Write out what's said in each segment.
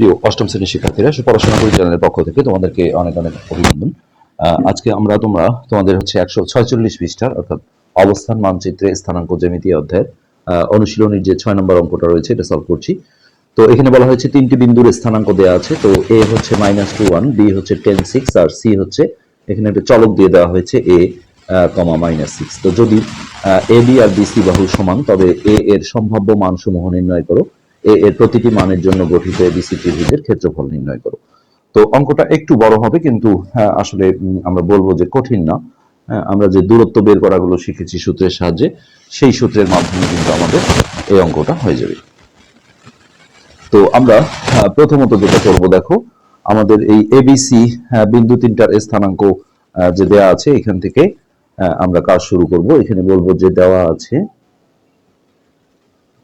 প্রিয় অষ্টম শ্রেণির শিক্ষার্থীরা পড়াশোনা পরিচালনের পক্ষ থেকে তোমাদেরকে অনেক অনেক অভিনন্দন। আজকে আমরা তোমরা, তোমাদের হচ্ছে একশো ছয়চল্লিশ পৃষ্ঠার অর্থাৎ অবস্থান, মানচিত্রে স্থানাঙ্ক, জ্যামিতি অধ্যায়ের অনুশীলনীর যে ছয় নম্বর অঙ্কটা রয়েছে, এটা সলভ করছি। তো এখানে বলা হয়েছে তিনটি বিন্দুর স্থানাঙ্ক দেওয়া আছে, তো এ হচ্ছে মাইনাস টু ওয়ান বি হচ্ছে টেন সিক্স আর সি হচ্ছে, এখানে একটা চলক দিয়ে দেওয়া হয়েছে এ কমা মাইনাস সিক্স তো যদি এ, বি আর বি সি বাহু সমান, তবে এ এর সম্ভাব্য মানসমূহ নির্ণয় করো। এর প্রতিটি মানের জন্য গঠিত এবিসি ত্রিভুজের ক্ষেত্রফল নির্ণয় করো। তো অঙ্কটা একটু বড় হবে কিন্তু হ্যাঁ, আসলে আমরা বলব যে কঠিন না। হ্যাঁ, আমরা যে দূরত্ব বের করাগুলো শিখেছি সূত্রের সাহায্যে সেই সূত্রের মাধ্যমে কিন্তু আমাদের এই অঙ্কটা হয়ে যাবে। তো আমরা প্রথমত যেটা করব দেখো আমাদের এই এবিসি বিন্দু তিনটার স্থানাঙ্ক যে দেওয়া আছে এখান থেকে আমরা কাজ শুরু করব। এখানে বলব যে দেওয়া আছে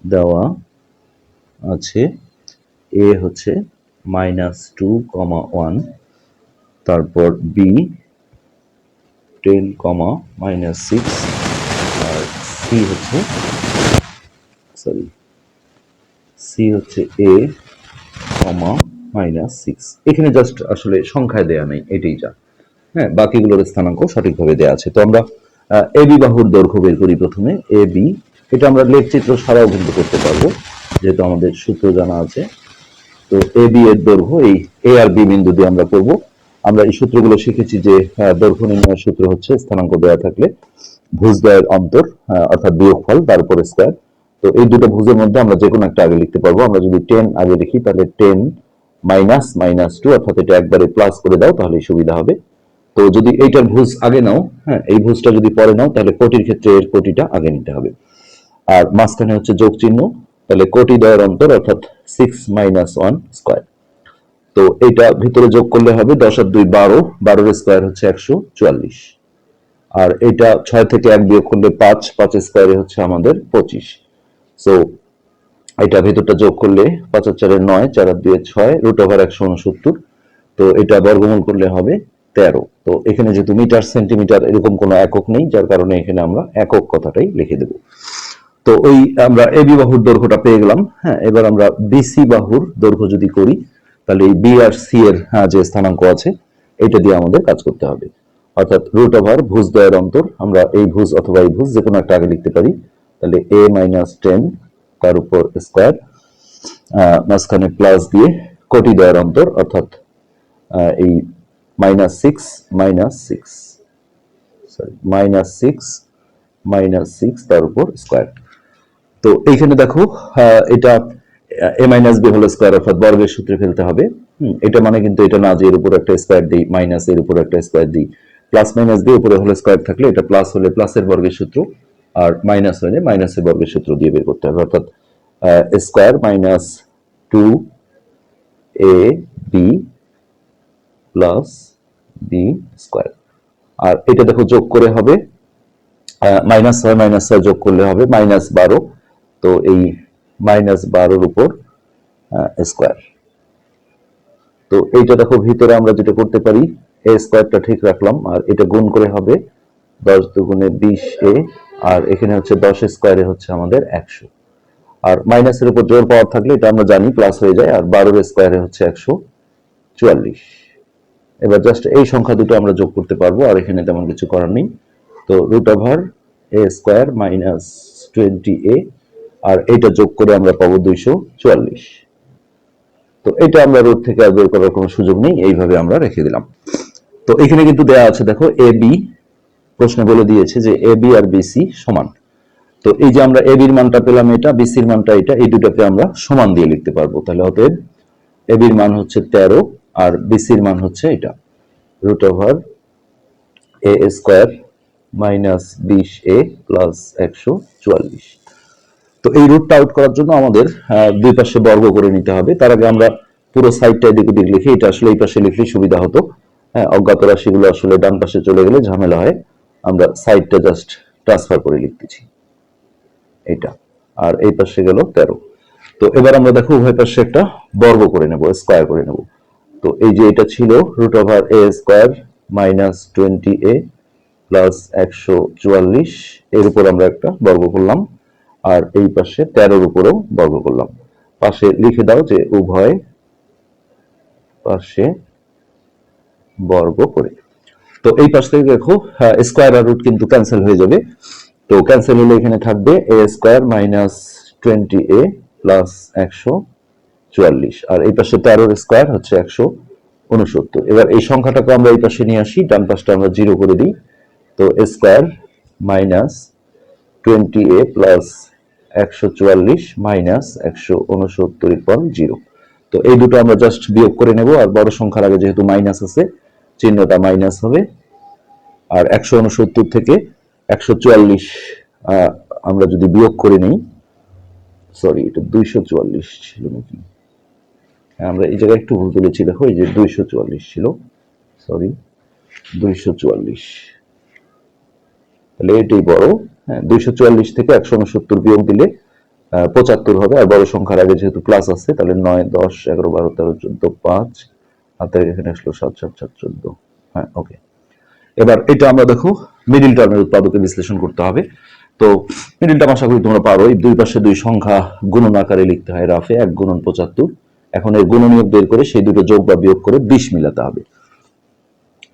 দেওয়া আছে এ হচ্ছে মাইনাস টু কমা ওয়ান তারপর B ten comma minus six আর সি হচ্ছে সরি সি হচ্ছে এ কমা মাইনাস সিক্স এখানে জাস্ট আসলে সংখ্যায় দেয়া নেই, এটাই যা। হ্যাঁ বাকিগুলোর স্থানাঙ্ক সঠিকভাবে দেয়া আছে। তো আমরা এ বি বাহুর দৈর্ঘ্য বের করি প্রথমে এ বি এটা আমরা লেখচিত্র ছাড়াও কিন্তু করতে পারব। যেহেতু আমাদের সূত্র জানা আছে, তো এ বি এর দৈর্ঘ্য, এই এ আর বি বিন্দু দিয়ে আমরা করব। আমরা এই সূত্রগুলো শিখেছি যে দৈর্ঘ্য নির্ণয়ের সূত্র হচ্ছে স্থানাঙ্ক দেওয়া থাকলে ভুজ ভুজদ্বয়ের অন্তর অর্থাৎ বিয়োগফল তার উপর স্কয়ার তো এই দুটো ভুজের মধ্যে আমরা যে কোনো একটা আগে লিখতে পারব। আমরা যদি টেন আগে লিখি তাহলে টেন মাইনাস মাইনাস টু অর্থাৎ এটা একবারে প্লাস করে দাও তাহলে সুবিধা হবে। তো যদি এইটার ভুজ আগে নাও হ্যাঁ এই ভুজটা যদি পরে নাও, তাহলে কোটির ক্ষেত্রে এর কোটিটা আগে নিতে হবে। আর মাঝখানে হচ্ছে যোগ চিহ্ন। তাহলে কোটি দয়ের অন্তর অর্থাৎ সিক্স মাইনাস ওয়ান স্কোয়ার তো এটা ভিতরে যোগ করলে হবে দশ আর দুই বারো, বারোর স্কোয়ার হচ্ছে একশো চুয়াল্লিশ। আর এটা ছয় থেকে এক বিয়োগ করলে পাঁচ পাঁচ স্কোয়ারে হচ্ছে আমাদের পঁচিশ। সো এটা ভেতরটা যোগ করলে পাঁচ আর চারের নয়, চার আর দুয়ে ছয় রুট ওভার একশো উনসত্তর। তো এটা বর্গমূল করলে হবে তেরো। তো এখানে যেহেতু মিটার, সেন্টিমিটার এরকম কোনো একক নেই, যার কারণে এখানে আমরা একক কথাটাই লিখে দেব। তো ওই আমরা এ বি বাহুর দৈর্ঘ্যটা পেয়ে গেলাম হ্যাঁ এবার আমরা বিসি বাহুর দৈর্ঘ্য যদি করি তাহলে এই বি আর সি এর হ্যাঁ, যে স্থানাঙ্ক আছে এটা দিয়ে আমাদের কাজ করতে হবে। অর্থাৎ রুট ওভার ভুজ দ্বয়ের অন্তর আমরা এই ভুজ অথবা এই ভুজ যে কোনো একটা আগে লিখতে পারি তাহলে এ মাইনাস টেন তার উপর স্কোয়ার মাঝখানে প্লাস দিয়ে কোটি দ্বয়ের অন্তর অর্থাৎ এই minus six minus six sorry minus six minus six তার উপর স্কোয়ার। তো এইখানে দেখো এটা A minus B whole square অর্থাৎ বর্গের সূত্রে ফেলতে হবে। এটা মানে কিন্তু এটা না যে এর উপর একটা স্কোয়ার দিই মাইনাস এর উপর একটা স্কোয়ার দিই প্লাস মাইনাস বি উপরে হোল স্কোয়ার থাকলে এটা প্লাস হলে প্লাসের বর্গের সূত্র, আর মাইনাস হলে মাইনাসের বর্গের সূত্র দিয়ে বের করতে হবে। অর্থাৎ square minus two A B plus B square আর এটা দেখো যোগ করে হবে মাইনাস ছয় মাইনাস ছয় যোগ করলে হবে মাইনাস বারো। তো এই মাইনাস বারোর উপর স্কোয়ার তো এইটা দেখো ভিতরে আমরা যেটা করতে পারি এ স্কোয়ারটা ঠিক রাখলাম, আর এটা গুণ করে হবে দশ দুগুণে বিশ এ, আর এখানে হচ্ছে দশ স্কোয়ারে হচ্ছে আমাদের একশো। আর মাইনাসের উপর জোর পাওয়ার থাকলে এটা আমরা জানি প্লাস হয়ে যায়, আর বারোর স্কোয়ারে হচ্ছে একশো চুয়াল্লিশ। এবার জাস্ট এই সংখ্যা দুটো আমরা যোগ করতে পারব, আর এখানে তেমন কিছু করার নেই। তো root over A square minus twenty A আর এটা যোগ করে আমরা পাবো দুইশো চুয়াল্লিশ। তো এটা আমরা রুট থেকে আর বের করার কোনো সুযোগ নেই, এইভাবে আমরা রেখে দিলাম। তো এখানে কিন্তু দেয়া আছে, দেখো, এ বি প্রশ্ন বলে দিয়েছে যে এ বি আর বিসি সমান। তো এই যে আমরা এ বির মানটা পেলাম এটা বিসির মানটা এটা, এই দুটাকে আমরা সমান দিয়ে লিখতে পারব। তাহলে অতএব এ বির মান হচ্ছে তেরো আর বিসির মান হচ্ছে এটা। Root over A square minus বিশ এ প্লাস একশো চুয়াল্লিশ। তো এই রুটটা আউট করার জন্য আমাদের দুই পাশে বর্গ করে নিতে হবে। তার আগে আমরা পুরো সাইডটা এদিক ওদিক লিখি, এটা আসলে এই পাশে লিখলেই সুবিধা হতো। হ্যাঁ অজ্ঞাত রাশিগুলো আসলে ডান পাশে চলে গেলে ঝামেলা হয়। আমরা সাইডটা জাস্ট ট্রান্সফার করে লিখতেছি। এটা। আর এই পাশে গেল তেরো। তো এবার আমরা দেখো উভয় পাশে একটা বর্গ করে নেব স্কোয়ার করে নেব। তো এই যে এটা ছিল root over A square minus twenty A plus একশো চুয়াল্লিশ। এর উপর আমরা একটা বর্গ করলাম। আর এই পাশে তেরোর উপরেও বর্গ করলাম। পাশে লিখে দাও যে উভয় পাশে বর্গ করে। তো এই পাশ থেকে দেখো স্কোয়ার আর রুট কিন্তু ক্যান্সেল হয়ে যাবে। তো ক্যান্সেল হলে এখানে থাকবে A square minus twenty A plus একশো চুয়াল্লিশ। আর এই পাশে তেরোর স্কোয়ার হচ্ছে একশো উনসত্তর। এবার এই সংখ্যাটাকে আমরা এই পাশে নিয়ে আসি, ডান পাশটা আমরা জিরো করে দিই। তো square minus twenty A plus একশো চুয়াল্লিশ মাইনাস একশো উনসত্তর ইকুয়াল জিরো। তো এই দুটো আমরা জাস্ট বিয়োগ করে নেব আর বড় সংখ্যার আগে যেহেতু মাইনাস আছে চিহ্নটা মাইনাস হবে। আর একশো উনসত্তর থেকে একশো চুয়াল্লিশ আমরা যদি বিয়োগ করে নিই সরি এটা দুইশো চুয়াল্লিশ ছিল নাকি? হ্যাঁ, আমরা এই জায়গায় একটু ভুল তুলেছি দেখো এই যে দুইশো চুয়াল্লিশ ছিল সরি দুইশো চুয়াল্লিশ। তাহলে এটাই বড়। হ্যাঁ দুইশো চুয়াল্লিশ থেকে একশো উনসত্তর বিয়োগ দিলে পঁচাত্তর হবে। আর বড় সংখ্যার আগে যেহেতু প্লাস আছে, তাহলে নয়, দশ, এগারো, বারো, তেরো, চোদ্দ, পাঁচ হাতের এখানে আসলো সাত সাত সাত, চোদ্দ। হ্যাঁ ওকে এবার এটা আমরা দেখো মিডিল টার্মের উৎপাদকে বিশ্লেষণ করতে হবে। তো মিডিল টার্ম আশা করি তোমরা পারো দুই পাশে দুই সংখ্যা গুণন আকারে লিখতে হয় রাফে, এক গুণন পঁচাত্তর। এখন এর গুণনীয়ক বের করে সেই দুটো যোগ বা বিয়োগ করে বিশ মিলাতে হবে।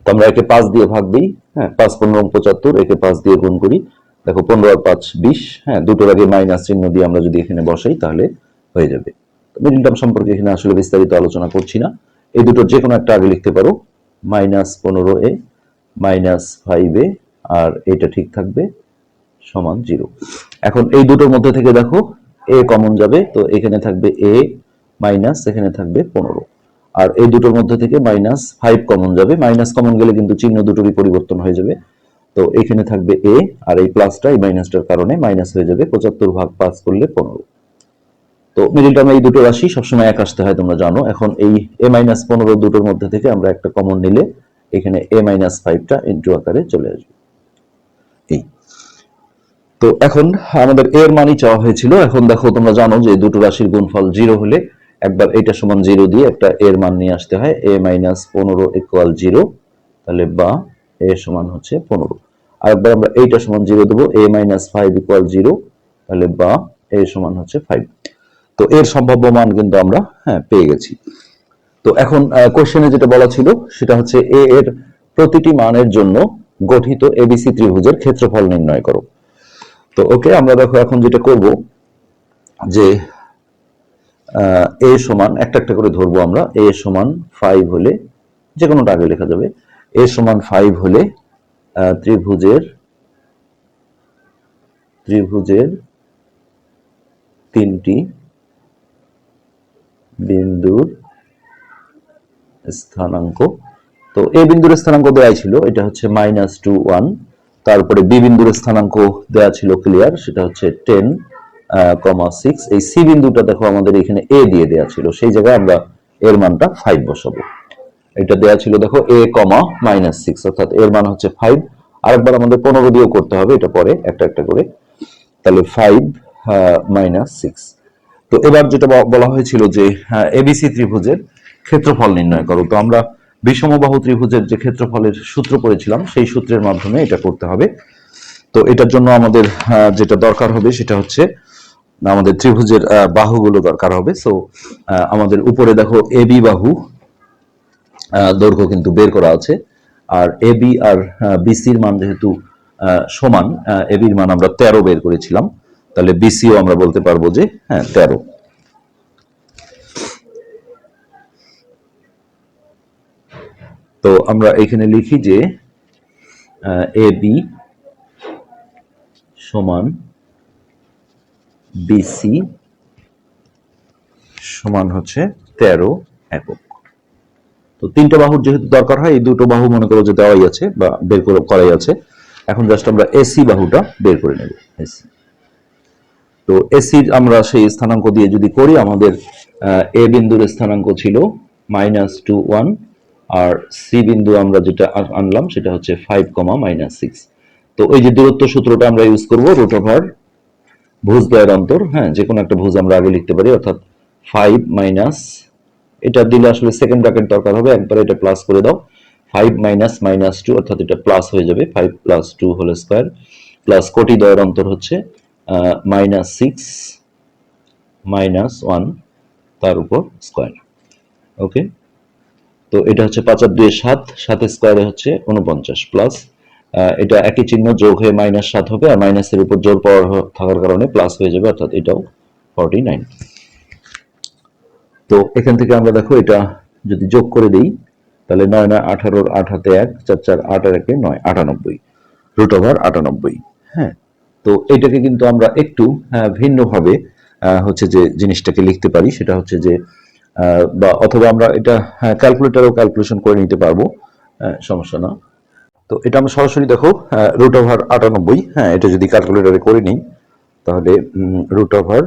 তো আমরা একে পাঁচ দিয়ে ভাগ দিই। হ্যাঁ পাঁচ পনেরো পঁচাত্তর, একে পাঁচ দিয়ে গুণ করি। দেখো, পনেরো আর পাঁচ, বিশ হ্যাঁ দুটোর আগে মাইনাস চিহ্ন দিয়ে আমরা যদি এখানে বসাই, তাহলে হয়ে যাবে। মিডিল টার্ম সম্পর্কে এখানে আসলে বিস্তারিত আলোচনা করছি না। এই দুটোর যে কোনো একটা আগে লিখতে পারো। মাইনাস পনেরো এ, মাইনাস ফাইভ এ, আর এটা ঠিক থাকবে সমান জিরো। এখন এই দুটোর মধ্যে থেকে দেখো, এ কমন যাবে, তো এখানে থাকবে এ মাইনাস, এখানে থাকবে পনেরো। আর এই দুটোর মধ্যে থেকে মাইনাস ফাইভ কমন যাবে। মাইনাস কমন গেলে কিন্তু চিহ্ন দুটোরই পরিবর্তন হয়ে যাবে। তো এখানে থাকবে এ আর এই প্লাসটা এই মাইনাসটার কারণে মাইনাস হয়ে যাবে পঁচাত্তর ভাগ পাঁচ করলে পনেরো। তো মিডিল টার্মে এই দুটো রাশি সবসময় এক আসতে হয়, তোমরা জানো। এখন এই এ মাইনাস পনেরো দুটোর মধ্যে থেকে আমরা একটা কমন নিলে এখানে এ মাইনাস ফাইভটা ইন্টু আকারে চলে আসবে। এই। তো এখন আমাদের এর মানই চাওয়া হয়েছিল। এখন দেখো, তোমরা জানো যে দুটো রাশির গুণফল জিরো হলে একবার এটা সমান জিরো দিয়ে একটা এর মান নিয়ে আসতে হয়, এ মাইনাস পনেরো ইকুয়াল জিরো, তাহলে বা এ সমান হচ্ছে পনেরো। আরেকবার আমরা এইটা সমান জিরো দেবো, A minus five equal zero, তাহলে বা এ সমান হচ্ছে ফাইভ। তো এর সম্ভাব্য মান কিন্তু আমরা হ্যাঁ পেয়ে গেছি। তো এখন কোশ্চেনে যেটা বলা ছিল, সেটা হচ্ছে এ এর প্রতিটি মানের জন্য গঠিত এবিসি ত্রিভুজের ক্ষেত্রফল নির্ণয় করো। তো ওকে, আমরা দেখো এখন যেটা করব, যে এ সমান, একটা একটা করে ধরবো আমরা, এ সমান ফাইভ হলে যে কোনোটা আগে লেখা যাবে। এ সমান ফাইভ হলে ত্রিভুজের ত্রিভুজের তিনটি বিন্দুর স্থানাঙ্ক। তো এ বিন্দুর স্থানাঙ্ক দেওয়া ছিল, এটা হচ্ছে মাইনাস টু ওয়ান তারপরে বি বিন্দুর স্থানাঙ্ক দেওয়া ছিল ক্লিয়ার সেটা হচ্ছে টেন কমা সিক্স এই সি বিন্দুটা দেখো আমাদের এখানে এ দিয়ে দেওয়া ছিল। সেই জায়গায় আমরা এর মানটা ফাইভ বসাবো। এটা দেওয়া ছিল দেখো এ কমা মাইনাস সিক্স অর্থাৎ এর মান হচ্ছে ফাইভ আরেকবার আমাদের পনেরো দিয়েও করতে হবে, এটা পরে একটা একটা করে। তাহলে ফাইভ মাইনাস সিক্স তো এবার যেটা বলা হয়েছিল যে এবিসি ত্রিভুজের ক্ষেত্রফল নির্ণয় করো। তো আমরা বিষমবাহু ত্রিভুজের যে ক্ষেত্রফলের সূত্র পড়েছিলাম, সেই সূত্রের মাধ্যমে এটা করতে হবে। তো এটার জন্য আমাদের যেটা দরকার হবে সেটা হচ্ছে আমাদের ত্রিভুজের বাহুগুলো দরকার হবে। সো আমাদের উপরে দেখো এবি বাহু দৈর্ঘ্য কিন্তু বের করা আছে। আর এবি আর বিসির মান যেহেতু সমান এবির মান আমরা তেরো বের করেছিলাম। তাহলে বিসিও আমরা বলতে পারব যে হ্যাঁ তেরো। তো আমরা এখানে লিখি যে এ বি সমান বিসি সমান হচ্ছে তেরো একক। তো তিনটা বাহুর যেহেতু দরকার হয়, এই দুটো বাহু মনে করো যে দেওয়াই আছে বা বের করে করাই আছে। এখন জাস্ট আমরা এসি বাহুটা বের করে নেব এসি তো এসির আমরা সেই স্থানাঙ্ক দিয়ে যদি করি, আমাদের এ বিন্দুর স্থানাঙ্ক ছিল মাইনাস টু ওয়ান আর সি বিন্দু আমরা যেটা আনলাম সেটা হচ্ছে ফাইভ কমা মাইনাস সিক্স তো ওই যে দূরত্ব সূত্রটা আমরা ইউজ করব রুট ওভার ভুজ দ্বয়ের অন্তর হ্যাঁ যে কোনো একটা ভুজ আমরা আগে লিখতে পারি, অর্থাৎ ফাইভ মাইনাস এটা দিলে আসলে সেকেন্ড ব্র্যাকেট দরকার হবে, একবার এটা প্লাস করে দাও ফাইভ মাইনাস মাইনাস টু অর্থাৎ এটা প্লাস হয়ে যাবে five plus two whole square plus কোটি দ্বয়ের অন্তর হচ্ছে মাইনাস সিক্স মাইনাস ওয়ান তার উপর স্কোয়ার ওকে তো এটা হচ্ছে পাঁচ আর দুই সাত, সাতের স্কোয়ারে হচ্ছে উনপঞ্চাশ প্লাস এটা একই চিহ্ন যোগ হয়ে মাইনাস সাত হবে আর মাইনাসের উপর জোর পাওয়ার থাকার কারণে প্লাস হয়ে যাবে, অর্থাৎ এটাও ফর্টি নাইন তো এখান থেকে আমরা দেখো এটা যদি যোগ করে দিই, তাহলে নয় নয় আঠারোর আট হাতে এক, চার চার আট আর একে নয়, আটানব্বই। রুট ওভার আটানব্বই। হ্যাঁ তো এটাকে কিন্তু আমরা একটু ভিন্নভাবে হচ্ছে যে জিনিসটাকে লিখতে পারি, সেটা হচ্ছে যে বা অথবা আমরা এটা ক্যালকুলেটারও ক্যালকুলেশন করে নিতে পারব সমস্যা না। তো এটা আমরা সরাসরি দেখো রুট ওভার আটানব্বই। হ্যাঁ এটা যদি ক্যালকুলেটারে করে নিই, তাহলে রুট ওভার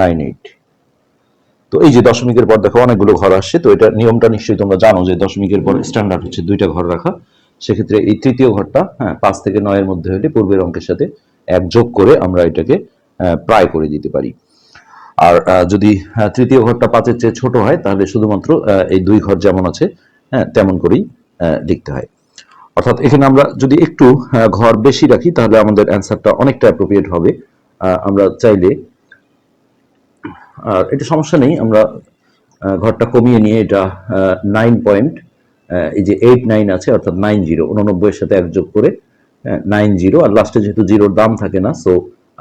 নাইন এইট তো এই যে দশমিকের পর দেখো অনেকগুলো ঘর আসছে, তো এটা নিয়মটা নিশ্চয়ই তোমরা জানো যে দশমিকের পর স্ট্যান্ডার্ড হচ্ছে দুইটা ঘর রাখা। সেক্ষেত্রে এই তৃতীয় ঘরটা হ্যাঁ পাঁচ থেকে নয়ের মধ্যে হলে পূর্বের অঙ্কের সাথে এক যোগ করে আমরা এটাকে প্রায় করে দিতে পারি। আর যদি তৃতীয় ঘরটা পাঁচের চেয়ে ছোট হয়, তাহলে শুধুমাত্র এই দুই ঘর যেমন আছে হ্যাঁ তেমন করেই লিখতে হয়। অর্থাৎ এখানে আমরা যদি একটু ঘর বেশি রাখি, তাহলে আমাদের অ্যান্সারটা অনেকটা অ্যাপ্রোপ্রিয়েট হবে। আমরা চাইলে, আর এটা সমস্যা নেই, আমরা ঘরটা কমিয়ে নিয়ে এটা নাইন পয়েন্ট এই যে এইট নাইন আছে, অর্থাৎ নাইন জিরো উননব্বইয়ের সাথে এক যোগ করে নাইন জিরো আর লাস্টে যেহেতু জিরোর দাম থাকে না সো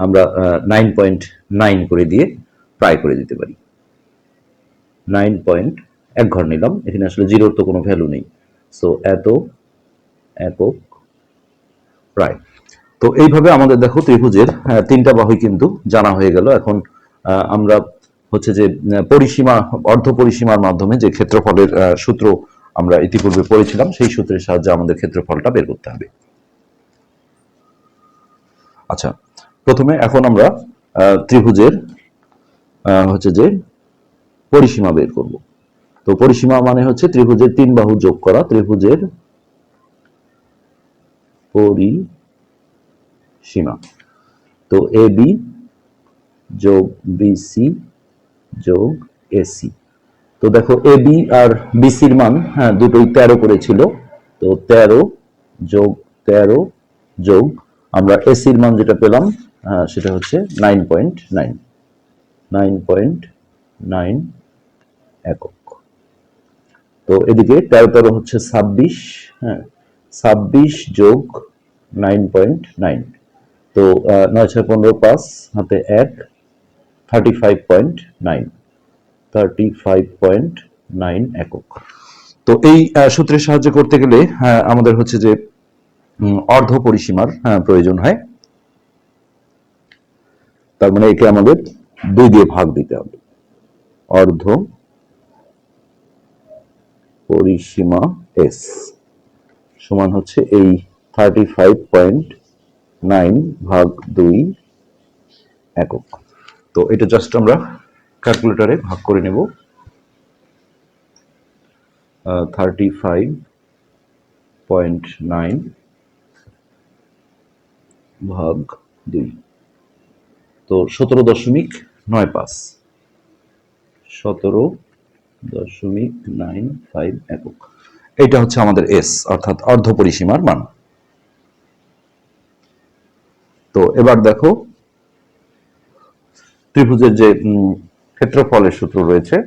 আমরা নাইন পয়েন্ট নাইন করে দিয়ে প্রায় করে দিতে পারি। নাইন পয়েন্ট এক ঘর নিলাম, এখানে আসলে জিরোর তো কোনো ভ্যালু নেই। সো এত একক। প্রায় তো এইভাবে আমাদের দেখো ত্রিভুজের তিনটা বাহুই কিন্তু জানা হয়ে গেল। এখন আমরা হচ্ছে যে পরিসীমা, অর্ধ পরিসীমার মাধ্যমে যে ক্ষেত্রফলের সূত্র আমরা ইতিপূর্বে পড়েছিলাম, সেই সূত্রের সাহায্যে আমাদের ক্ষেত্রফলটা বের করতে হবে। আচ্ছা প্রথমে এখন আমরা ত্রিভুজের হচ্ছে যে পরিসীমা বের করব। তো পরিসীমা মানে হচ্ছে ত্রিভুজের তিন বাহু যোগ করা, ত্রিভুজের পরিসীমা তো এ বি যোগ বিসি যোগ এসি তো দেখো এ বি আর বিসির মান হ্যাঁ দুটোই তেরো করেছিল। তো তেরো যোগ তেরো যোগ আমরা এসির মান যেটা পেলাম হ্যাঁ, সেটা হচ্ছে nine point nine. Nine point nine একক। তো এদিকে তেরো তেরো হচ্ছে ছাব্বিশ হ্যাঁ ছাব্বিশ যোগ নাইন পয়েন্ট নাইন তো নয় ছয় পনেরো পাঁচ হাতে এক thirty five point nine thirty five point nine একক। তো এই সূত্রের সাহায্য করতে গেলে আহ, আমাদের হচ্ছে যে অর্ধ পরিসীমার আহ, প্রয়োজন হয়। তার মানে একে আমাদের দুই দিয়ে ভাগ দিতে হবে। অর্ধ পরিসীমা এস সমান হচ্ছে এই থার্টি ফাইভ পয়েন্ট নাইন ভাগ দুই একক। তো এটা জাস্ট আমরা ক্যালকুলেটরে ভাগ করে নেব। থার্টি ফাইভ পয়েন্ট নাইন ভাগ দুই। তো সতেরো দশমিক নয় পাঁচ। সতেরো দশমিক নাইন ফাইভ একক। এটা হচ্ছে আমাদের এস অর্থাৎ অর্ধ পরিসীমার মান। তো এবার দেখো, ত্রিভুজের যে ক্ষেত্রফলের সূত্র রয়েছে,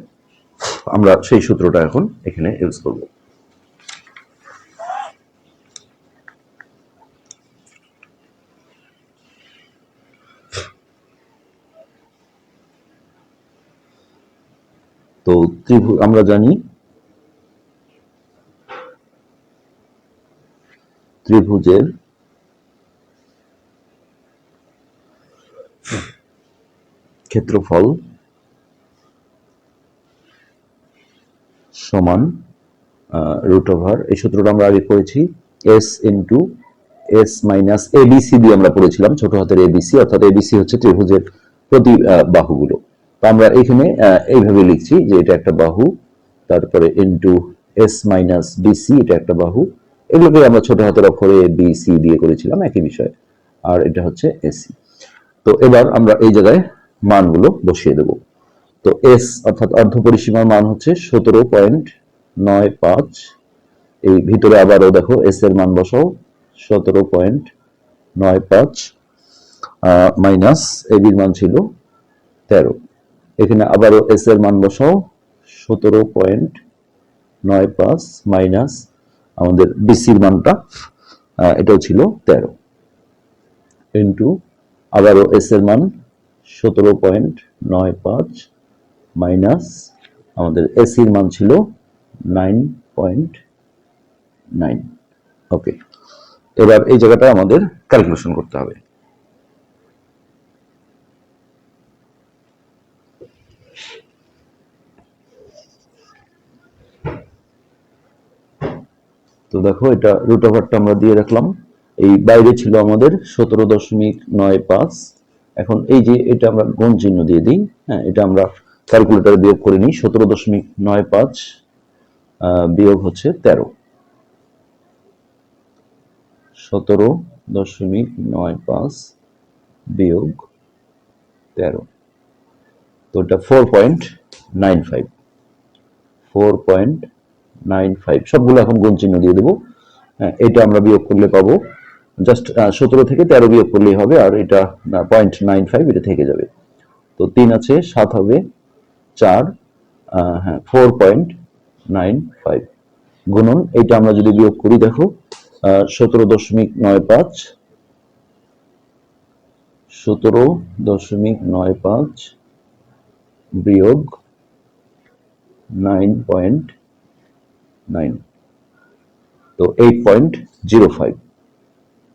আমরা সেই সূত্রটা এখন এখানে ইউজ করব। তো ত্রিভুজ, আমরা জানি ত্রিভুজের ক্ষেত্রফল সমান রুট ওভার এই সূত্রটা আমরা আগে পড়েছি S into S minus ABC দিয়ে আমরা পড়েছিলাম, ছোট হাতের এবিসি অর্থাৎ এবিসি হচ্ছে ত্রিভুজের প্রতি বাহুগুলো। তো আমরা এখানে এইভাবে লিখছি যে এটা একটা বাহু, তারপরে ইন্টু এস মাইনাস বিসি এটা একটা বাহু এগুলোকে আমরা ছোট হাতের অক্ষরে বি সি দিয়ে করেছিলাম, একই বিষয়। আর এটা হচ্ছে এসি তো এবার আমরা এই জায়গায় মানগুলো বসিয়ে দেব। তো এস অর্থাৎ অর্ধ পরিসীমার মান হচ্ছে সতেরো পয়েন্ট নয় পাঁচ। এই ভিতরে আবারও দেখো এস এর মান বসাও, সতেরো পয়েন্ট নয় পাঁচ মাইনাস এবির মান ছিল তেরো। এখানে আবারও এস এর মান বসাও, সতেরো পয়েন্ট নয় পাঁচ, মাইনাস আমাদের বিসির মানটা এটাও ছিল তেরো। ইন্টু আবারও এস এর মান সতেরো পয়েন্ট নয় পাঁচ মাইনাস আমাদের এসির মান ছিল নাইন পয়েন্ট নাইন ওকে এবার এই জায়গাটা আমাদের ক্যালকুলেশন করতে হবে। তো দেখো, এটা রুট ওভারটা আমরা দিয়ে রাখলাম। এই বাইরে ছিল আমাদের সতেরো দশমিক নয় পাঁচ। এখন এই যে এটা আমরা গুণ চিহ্ন দিয়ে দিই হ্যাঁ এটা আমরা ক্যালকুলেটারে বিয়োগ করে নিই, সতেরো দশমিক নয় পাঁচ বিয়োগ হচ্ছে তেরো। সতেরো দশমিক নয় পাঁচ বিয়োগ তেরো। তো এটা four point nine five four point nine five সবগুলো এখন গুণ চিহ্ন দিয়ে দেবো। হ্যাঁ, এটা আমরা বিয়োগ করলে পাবো। জাস্ট সতেরো থেকে তেরো বিয়োগ করলেই হবে আর এটা পয়েন্ট নাইন ফাইভ এটা থেকে যাবে। তো তিন আছে সাত হবে চার হ্যাঁ ফোর পয়েন্ট নাইন ফাইভ। গুণন এটা আমরা যদি বিয়োগ করি দেখো সতেরো দশমিক নয় পাঁচ সতেরো দশমিক নয় পাঁচ বিয়োগ নাইন পয়েন্ট নাইন তো eight point zero five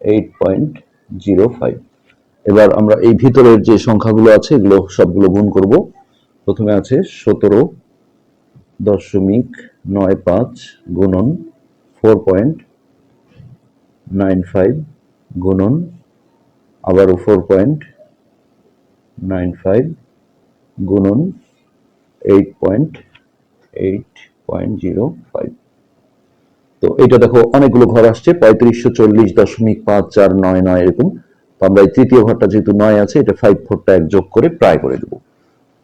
eight point zero five এবার আমরা এই ভিতরের যে সংখ্যাগুলো আছে, এগুলো সবগুলো গুণ করব। প্রথমে আছে সতেরো দশমিক নয় পাঁচ গুণন ফোর পয়েন্ট নাইন ফাইভ গুণন আবারও ফোর পয়েন্ট নাইন ফাইভ গুণন eight point eight point zero five. তো এটা দেখো, অনেকগুলো ঘর আসছে, পঁয়ত্রিশশো চল্লিশ দশমিক পাঁচ চার নয় নয় এরকম। তো আমরা এই তৃতীয় ঘরটা যেহেতু নয় আছে, এটা ফাইভ ফোরটা এক যোগ করে প্রায় করে দেবো।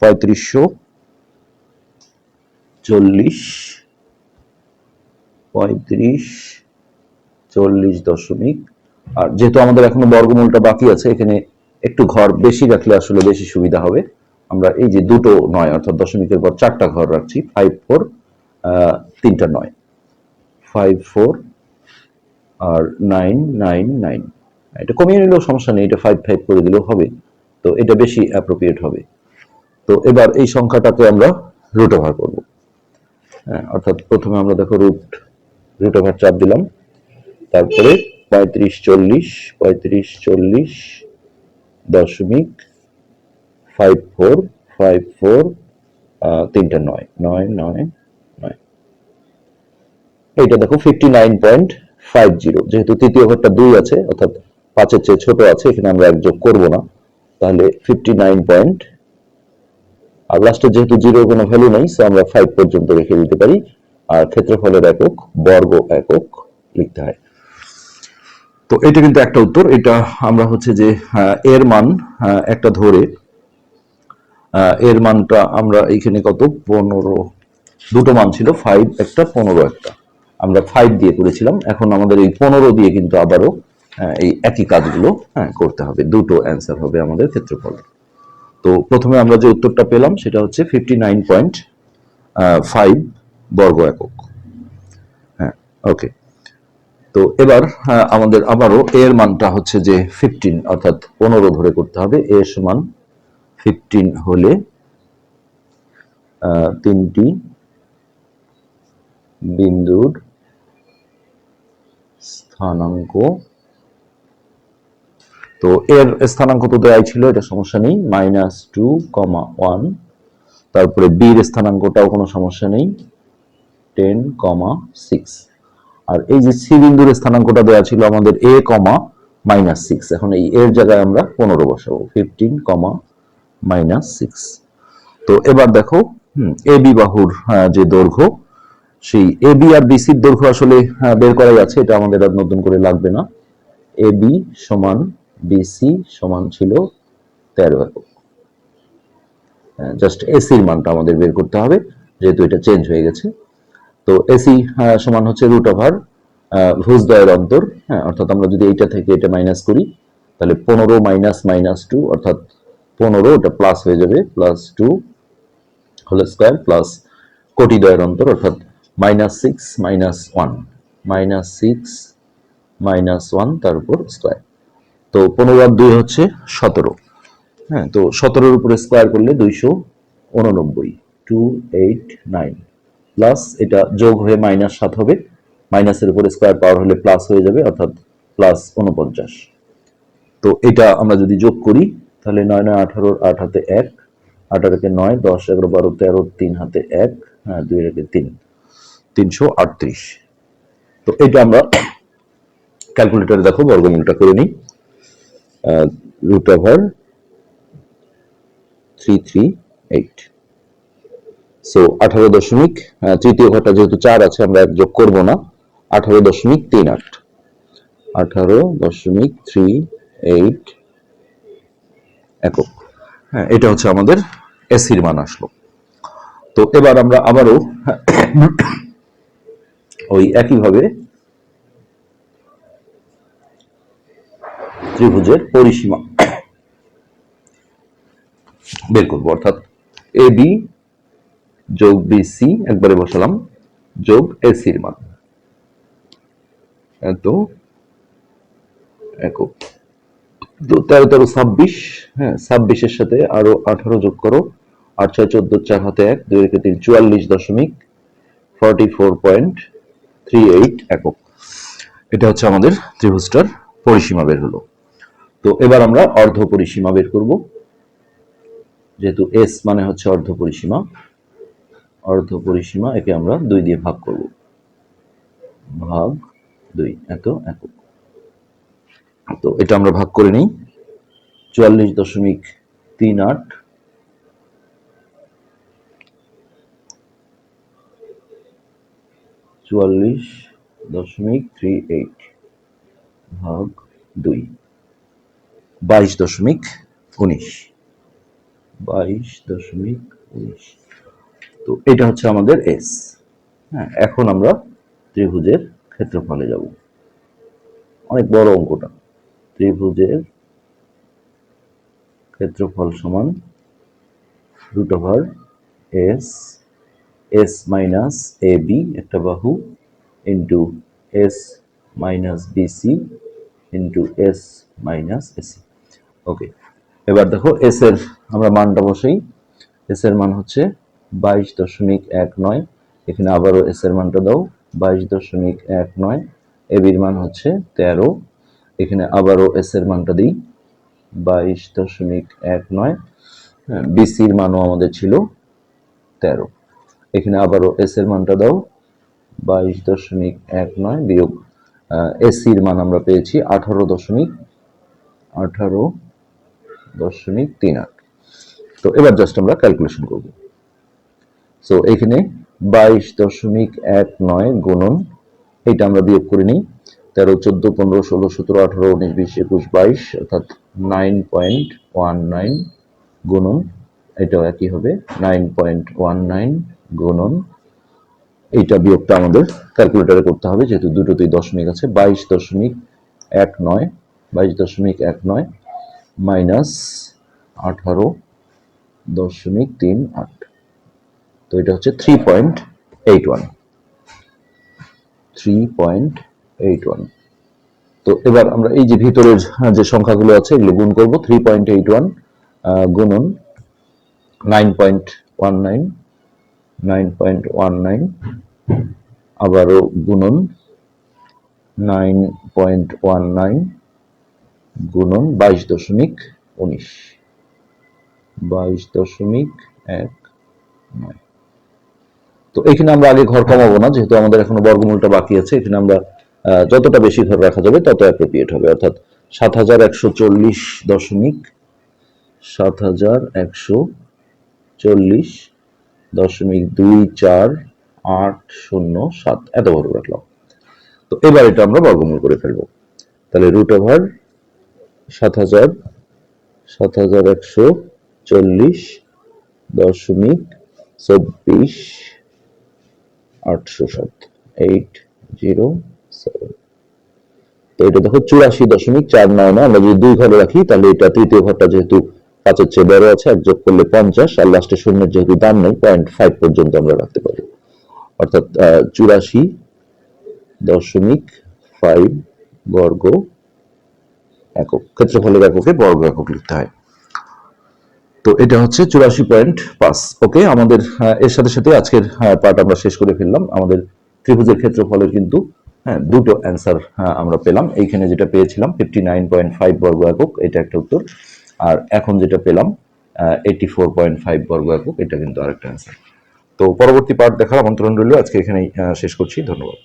পঁয়ত্রিশশো চল্লিশ, পঁয়ত্রিশ চল্লিশ দশমিক আর যেহেতু আমাদের এখনও বর্গমূলটা বাকি আছে, এখানে একটু ঘর বেশি রাখলে আসলে বেশি সুবিধা হবে। আমরা এই যে দুটো নয়, অর্থাৎ দশমিকের পর চারটা ঘর রাখছি ফাইভ ফোর তিনটা নয়। ফাইভ ফোর আর নাইন নাইন নাইন এটা কমিয়ে নিলেও সমস্যা নেই, এটা ফাইভ ফাইভ করে দিলেও হবে। তো এটা বেশি অ্যাপ্রোপ্রিয়েট হবে। তো এবার এই সংখ্যাটাকে আমরা রুট ওভার করব। অর্থাৎ প্রথমে আমরা দেখো রুট রুট ওভার চাপ দিলাম। তারপরে পঁয়ত্রিশ, চল্লিশ পঁয়ত্রিশ, চল্লিশ দশমিক ফাইভ ফোর ফাইভ ফোর তিনটা নয়। নয় নয় এইটা দেখো fifty nine point five zero যেহেতু তৃতীয় ঘরটা দুই আছে, অর্থাৎ পাঁচের চেয়ে ছোট আছে, এখানে আমরা এক যোগ করব না। তাহলে ফিফটি নাইন পয়েন্ট আর লাস্টে যেহেতু জিরো কোনো ভ্যালু নেই সো আমরা ফাইভ পর্যন্ত রেখে দিতে পারি। আর ক্ষেত্রফলের একক, বর্গ একক লিখতে হয়। তো এটা কিন্তু একটা উত্তর, এটা আমরা হচ্ছে যে এর মান একটা ধরে এর মানটা আমরা এইখানে কত? পনেরো, দুটো মান ছিল ফাইভ একটা, পনেরো, একটা। আমরা ফাইভ দিয়ে করেছিলাম। এখন আমাদের এই পনেরো দিয়ে কিন্তু আবারও এই একই কাজগুলো হ্যাঁ করতে হবে। দুটো অ্যান্সার হবে আমাদের ক্ষেত্রফল। তো প্রথমে আমরা যে উত্তরটা পেলাম, সেটা হচ্ছে ফিফটি নাইন পয়েন্ট ফাইভ বর্গ একক। হ্যাঁ ওকে তো এবার আমাদের আবারও এর মানটা হচ্ছে যে ফিফটিন অর্থাৎ পনেরো ধরে করতে হবে। এ সমান ফিফটিন হলে তিনটি বিন্দুর স্থানাঙ্ক। তো এর স্থানাঙ্ক তো দেওয়াই ছিল, এটা সমস্যা নেই মাইনাস টু কমা ওয়ান তারপরে বির স্থানাঙ্কটাও কোনো সমস্যা নেই টেন কমা সিক্স আর এই যে সি বিন্দুর স্থানাঙ্কটা দেওয়া ছিল আমাদের এ কমা মাইনাস সিক্স এখন এই এর জায়গায় আমরা পনেরো বসাবো ফিফটিন কমা মাইনাস সিক্স তো এবার দেখো এ বিবাহুর যে দৈর্ঘ্য সেই এ বি আর বিসির দৈর্ঘ্য আসলে বের করাই আছে, এটা আমাদের আর নতুন করে লাগবে না। এ বি সমান বিসি সমান ছিল তেরো একক। জাস্ট এসির মানটা আমাদের বের করতে হবে, যেহেতু এটা চেঞ্জ হয়ে গেছে। তো এসি সমান হচ্ছে রুট ওভার ভুজদ্বয়ের অন্তর হ্যাঁ অর্থাৎ আমরা যদি এইটা থেকে এটা মাইনাস করি, তাহলে পনেরো মাইনাস মাইনাস টু অর্থাৎ পনেরো, ওটা প্লাস হয়ে যাবে plus two whole square plus কোটি দ্বয়ের অন্তর, অর্থাৎ minus six minus one minus six minus one তার উপর স্কোয়ার তো পনেরো আর দুই হচ্ছে সতেরো। হ্যাঁ তো সতেরোর উপরে স্কোয়ার করলে দুইশো উননব্বই টু এইট নাইন প্লাস এটা যোগ হয়ে মাইনাস সাত হবে। মাইনাসের উপরে স্কোয়ার পাওয়ার হলে প্লাস হয়ে যাবে, অর্থাৎ প্লাস উনপঞ্চাশ। তো এটা আমরা যদি যোগ করি, তাহলে নয় নয়, আঠারোর আট হাতে এক, আঠারোকে নয়, দশ, এগারো, বারো, তেরো, তিন হাতে এক হ্যাঁ দুই রেখে তিন। তিনশো আটত্রিশ। তো এটা আমরা ক্যালকুলেটারে দেখো, বর্গমূলটা করে নিই। Root over three three eight so আঠারো দশমিক তৃতীয় ঘরটা যেহেতু চার আছে, আমরা এক যোগ করব না। আঠারো দশমিক তিন আট। আঠারো দশমিক থ্রি এইট একক। হ্যাঁ এটা হচ্ছে আমাদের এসির মান আসলো। তো এবার আমরা আবারও ওই একইভাবে ত্রিভুজের পরিসীমা বের করব। অর্থাৎ এ বি যোগ বিসি একবারে বসালাম, যোগ এসির মান। এত একক। তো তেরো তেরো, ছাব্বিশ হ্যাঁ ছাব্বিশের সাথে আরও আঠারো যোগ করো। আট, ছয়, চোদ্দ, চার হাতে এক, দুই রেখে তিন, চুয়াল্লিশ দশমিক forty four point three eight একক। এটা হচ্ছে আমাদের ত্রিভুজটার পরিসীমা বের হলো। তো এবার আমরা অর্ধ পরিসীমা বের করব। যেহেতু এস মানে হচ্ছে অর্ধ পরিসীমা অর্ধ পরিসীমা একে আমরা দুই দিয়ে ভাগ করব। ভাগ দুই, এত একক। তো এটা আমরা ভাগ করে নিই। চুয়াল্লিশ দশমিক তিন আট চুয়াল্লিশ দশমিক থ্রি এইট ভাগ দুই। বাইশ দশমিক উনিশ। বাইশ দশমিক উনিশ। তো এটা হচ্ছে আমাদের এস হ্যাঁ এখন আমরা ত্রিভুজের ক্ষেত্রফলে যাব। অনেক বড় অঙ্কটা। ত্রিভুজের ক্ষেত্রফল সমান root over S S minus A B একটা বাহু into S minus BC into S minus AC okay এবার দেখো এস এর আমরা মানটা বসাই। এস এর মান হচ্ছে বাইশ দশমিক এক নয়। এখানে আবারও এস এর মানটা দাও, বাইশ দশমিক এক নয়। এবির মান হচ্ছে তেরো। এখানে আবারও এস এর মানটা দিই, বাইশ দশমিক এক নয়। বিসির মানও আমাদের ছিল তেরো। এখানে আবারও এস এর মানটা দাও। বাইশ দশমিক এক নয় বিয়োগ এসির মান আমরা পেয়েছি আঠারো দশমিক আঠারো দশমিক তিন আট। তো এবার জাস্ট আমরা ক্যালকুলেশন করব। সো এখানে বাইশ দশমিক এক নয় গুণন এটা আমরা বিয়োগ করে নিই। তেরো, চোদ্দ, পনেরো, ষোলো, সতেরো, আঠারো, উনিশ, বিশ, একুশ, বাইশ, অর্থাৎ নাইন পয়েন্ট ওয়ান নাইন গুণন, এটাও একই হবে নাইন পয়েন্ট ওয়ান নাইন গুণন। এইটা বিয়োগটা আমাদের ক্যালকুলেটারে করতে হবে যেহেতু দুটোতেই দশমিক আছে বাইশ দশমিক এক নয় বাইশ দশমিক এক নয় মাইনাস আঠারো দশমিক তিন আট। তো এটা হচ্ছে three point eight one three point eight one তো এবার আমরা এই যে ভিতরের হ্যাঁ, যে সংখ্যাগুলো আছে এগুলো গুণ করব। থ্রি পয়েন্ট এইট ওয়ান গুণন nine point one nine nine point one nine আবারও গুণন নাইন পয়েন্ট ওয়ান নাইন গুণন বাইশ দশমিক উনিশ। বাইশ দশমিক এক নয়। তো এখানে আমরা আগে ঘর কমাবো না, যেহেতু আমাদের এখনও বর্গমূলটা বাকি আছে, এখানে আমরা যতটা বেশি ঘর রাখা যাবে তত অ্যাপ্রোপ্রিয়েট হবে, অর্থাৎ সাত হাজার একশো চল্লিশ দশমিক সাত হাজার একশো চল্লিশ দশমিক দুই চার আট শূন্য সাত। এত বড় রাখলাম তো এবার এটা আমরা বর্গমূল করে ফেলব। তাহলে রুট ওভার সাত হাজার সাত হাজার একশো চল্লিশ, দশমিক চব্বিশ আটশো সাত। Eight zero seven. তো এটা দেখো চুরাশি দশমিক চার নয় নয়। আমরা যদি দুই ঘরে রাখি, তাহলে এটা তৃতীয় ঘরটা যেহেতু পাঁচের চেয়ে বড় আছে, এক যোগ করলে পঞ্চাশ, আর লাস্টে শূন্যের যেহেতু দাম নেই পয়েন্ট ফাইভ পর্যন্ত আমরা রাখতে পারি। অর্থাৎ চুরাশি দশমিক ফাইভ বর্গ একক, ক্ষেত্রফলের এককে বর্গ একক লিখতে হয়। তো এটা হচ্ছে চুরাশি পয়েন্ট পাঁচ। ওকে আমাদের এর সাথে সাথে আজকের পার্ট আমরা শেষ করে ফেললাম। আমাদের ত্রিভুজের ক্ষেত্রফলের কিন্তু হ্যাঁ দুটো অ্যান্সার আমরা পেলাম। এইখানে যেটা পেয়েছিলাম ফিফটি নাইন পয়েন্ট ফাইভ বর্গ একক, এটা একটা উত্তর। আর এখন যেটা পেলাম এইটি ফোর পয়েন্ট ফাইভ বর্গ একক, এটা কিন্তু আরেকটা অ্যান্সার তো পরবর্তী পার্ট দেখার আমন্ত্রণ রইল। আজকে এখানেই শেষ করছি। ধন্যবাদ।